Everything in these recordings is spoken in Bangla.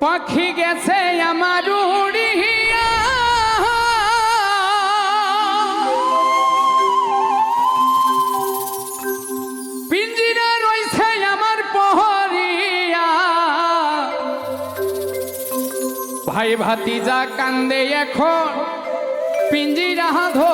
পাখি গেছে আমার পিঞ্জিরা আমার ভাই ভাতিজা কান্দে এখন পিঞ্জিরা ধরিয়া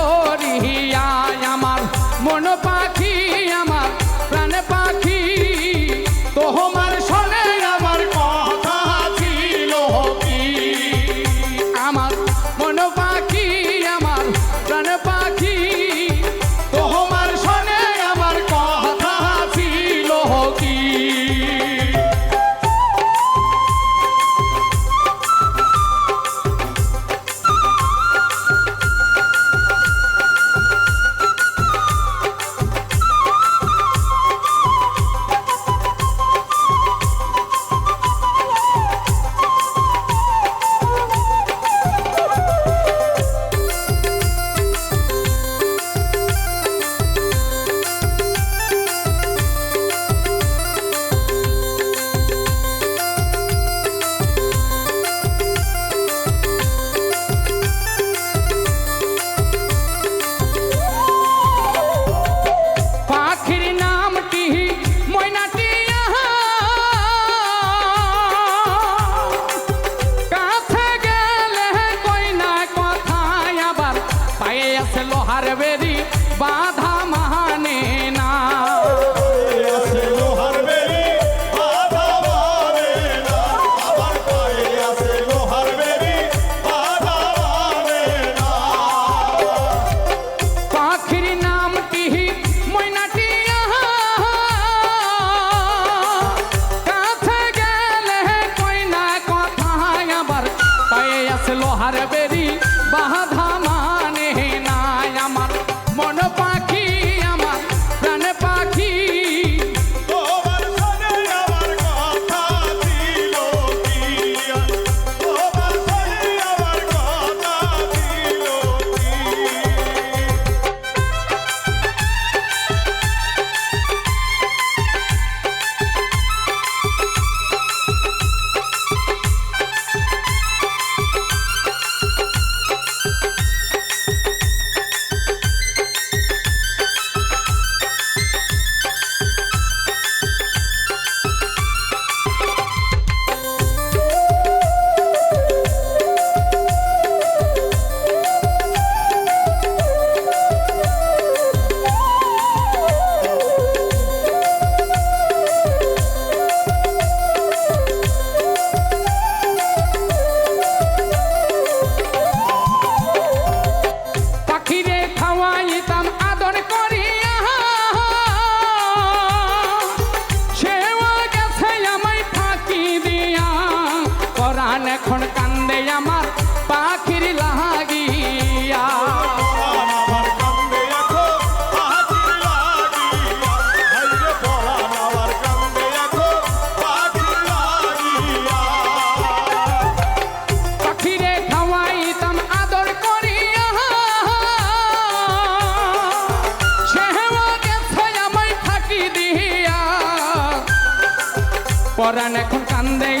পরাণ এখন কান্দে আমার পাখির লাগিয়া